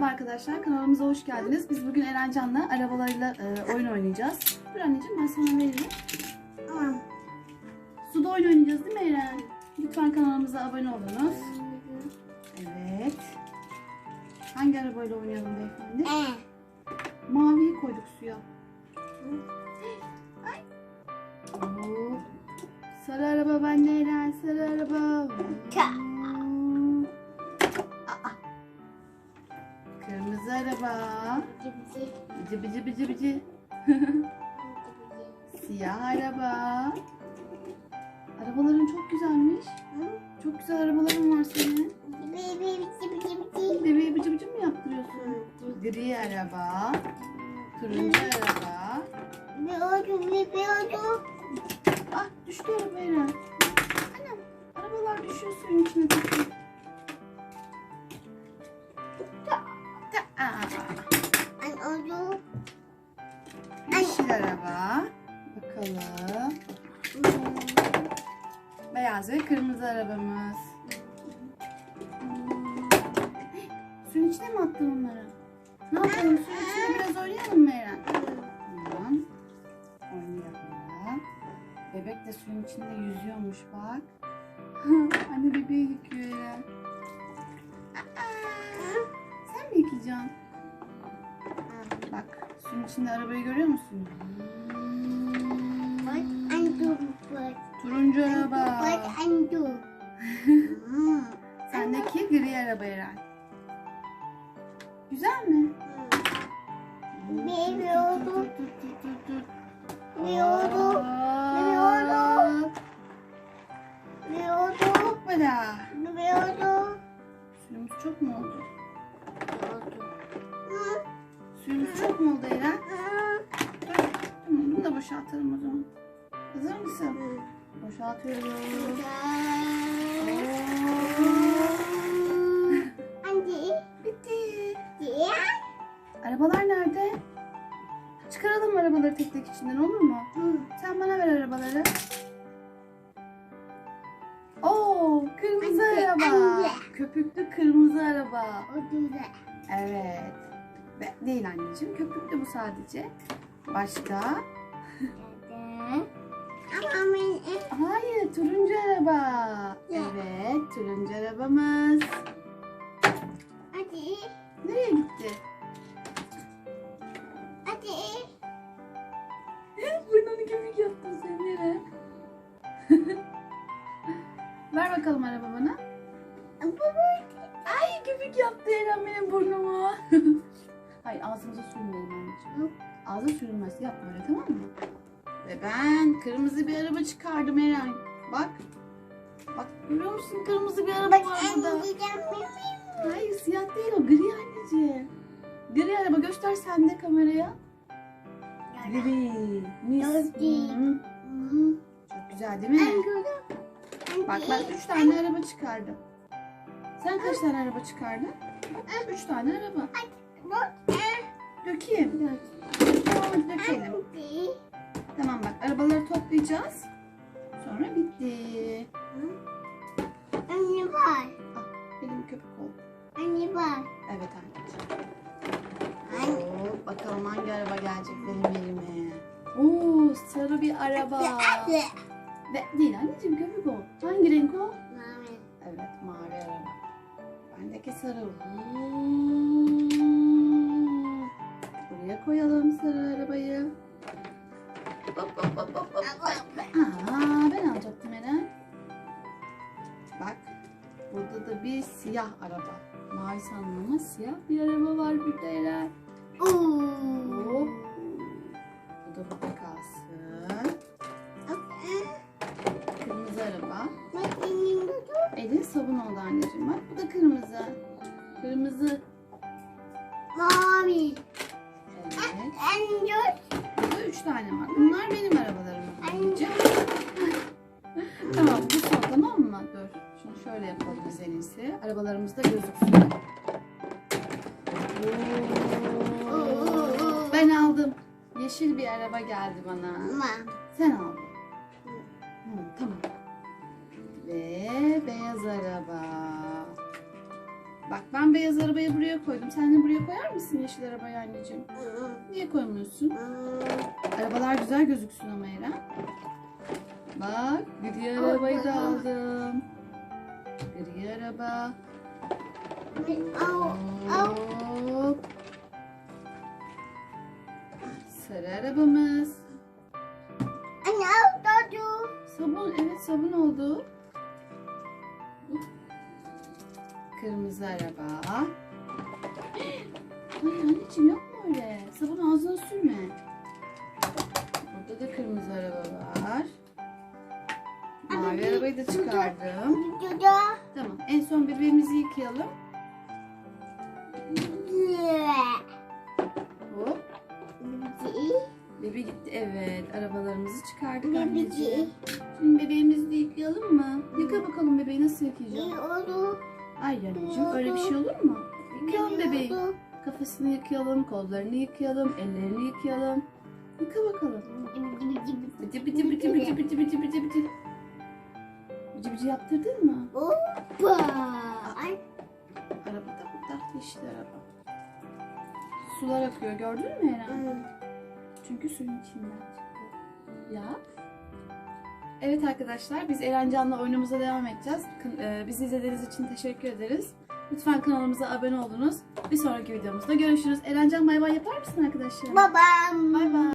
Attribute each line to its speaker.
Speaker 1: Merhaba arkadaşlar, kanalımıza hoş geldiniz. Biz bugün Eren Can'la arabalarıyla e, oyun oynayacağız. Dur anneciğim ben sana veririm. Suda oyun oynayacağız değil mi Eren? Lütfen kanalımıza abone olunuz. Evet. Hangi arabayla oynayalım beyefendi?
Speaker 2: E.
Speaker 1: Maviyi koyduk suya. Ay. Oo. Sarı araba bende Eren, sarı araba. Bıcı bıcı bıcı bıcı. Siyah araba. Arabaların çok güzelmiş. Çok güzel arabaların var senin. Bebeği bıcı bıcı mı yaptırıyorsun? Gri araba. Turuncu araba. Ah düştü araba Eren. Anam arabalar düşüyor suyun içine takıyor. Ve kırmızı arabamız. Suyun içine mi attın onları? Ne yapalım? Suyun içine biraz oynayalım mı Eren? Tamam. Oynayalım. Bebek de suyun içinde yüzüyormuş bak. Anne bebeği yıkıyor Eren. Sen mi yıkayacaksın? Bak suyun içinde arabayı görüyor musun? Turuncu araba. Sendeki gri araba Eren. Güzel mi? Dur,
Speaker 2: oldu.
Speaker 1: dur, dur, dur, dur.
Speaker 2: Baby oldu.
Speaker 1: Aa,
Speaker 2: Baby oldu.
Speaker 1: Hoppala. Suyumuz çok mu oldu? Suyumuz çok mu oldu Eren? Dur. Tamam bunu da boşaltalım o zaman. Hazır mısın? Boşaltıyorum. Bitti. Arabalar nerede? Çıkaralım arabaları tek tek içinden olur mu? Sen bana ver arabaları. Oo, kırmızı
Speaker 2: Anne,
Speaker 1: araba.
Speaker 2: anne.
Speaker 1: Köpüklü kırmızı araba. Evet. Ve değil anneciğim. Köpüklü bu sadece. Başka? Hayır, turuncu araba. Evet, turuncu arabamız. Nereye gitti? Burnunu köpük yaptın sen nereye? Ver bakalım araba bana. Ay köpük yaptı Eren benim burnuma. Hayır ağzımıza sürmeyelim anneciğim. Ağza sürülmez. Yapma öyle tamam mı? Ve ben kırmızı bir araba çıkardım Eren. Bak. Bak görüyor musun kırmızı bir araba var burada. Hayır siyah değil o gri anneciğim. Gri araba göster sen de kameraya. Gri. Mis. Hı. Çok güzel değil mi? Bak ben üç tane araba çıkardım. Sen kaç tane araba çıkardın? Bak, üç tane araba. Dökeyim. Dökelim. Tamam bak arabaları toplayacağız. Sonra bitti. Ah elim köpük oldu. Evet anneciğim. Oo, bakalım hangi araba gelecek benim yerime. Oo sarı bir araba. Ve değil anneciğim köpük o. Hangi renk o? Evet mavi araba. Bendeki sarı. Hmm. Aa, ben alacaktım Eren. Bak burada da bir siyah araba. Mavi sandım ama siyah bir araba var burada Eren. Hop. Bu da burada kalsın. Kırmızı araba. Elin sabun oldu anneciğim bak. Bu da kırmızı. Kırmızı.
Speaker 2: Mavi.
Speaker 1: Evet. Burada üç tane var. Bunlar benim arabalarım. Anneciğim. tamam bu son tamam mı? Dur. Şunu şöyle yapalım biz en iyisi. Arabalarımız da gözüksün. Ben aldım. Yeşil bir araba geldi bana. Sen aldın. Hı, tamam. Ve beyaz araba. Bak ben beyaz arabayı buraya koydum. Sen de buraya koyar mısın yeşil arabayı anneciğim? Niye koymuyorsun? Arabalar güzel gözüksün ama Eren. Bak gri arabayı da aldım. Gri araba. Hop. Sarı arabamız.
Speaker 2: Anne doğdu.
Speaker 1: Sabun, evet sabun oldu. Kırmızı araba. Ay anneciğim yapma öyle. Sabun ağzına sürme. Burada da kırmızı araba var. Mavi arabayı da çıkardım. Tamam en son bebeğimizi yıkayalım. Hop. Bebe gitti evet. Arabalarımızı çıkardık anneciğim. Şimdi bebeğimizi de yıkayalım mı? Yıka bakalım bebeği nasıl yıkayacağım? Ay anneciğim öyle bir şey olur mu? Yıkayalım bebeği. Kafasını yıkayalım, kollarını yıkayalım, ellerini yıkayalım. Yıka bakalım. Bıcı bıcı bıcı bıcı bıcı bıcı bıcı bıcı. Bıcı bıcı yaptırdın mı?
Speaker 2: Hoppa. Ay,
Speaker 1: Araba da burada. Yeşil araba. Sular akıyor gördün mü Eren? Çünkü suyun içinden çıktı. Ya. Evet arkadaşlar biz Eren Can'la oyunumuza devam edeceğiz. E, Bizi izlediğiniz için teşekkür ederiz. Lütfen kanalımıza abone olunuz. Bir sonraki videomuzda görüşürüz. Eren Can bay bay yapar mısın arkadaşlar?
Speaker 2: Babam.
Speaker 1: Bay bay.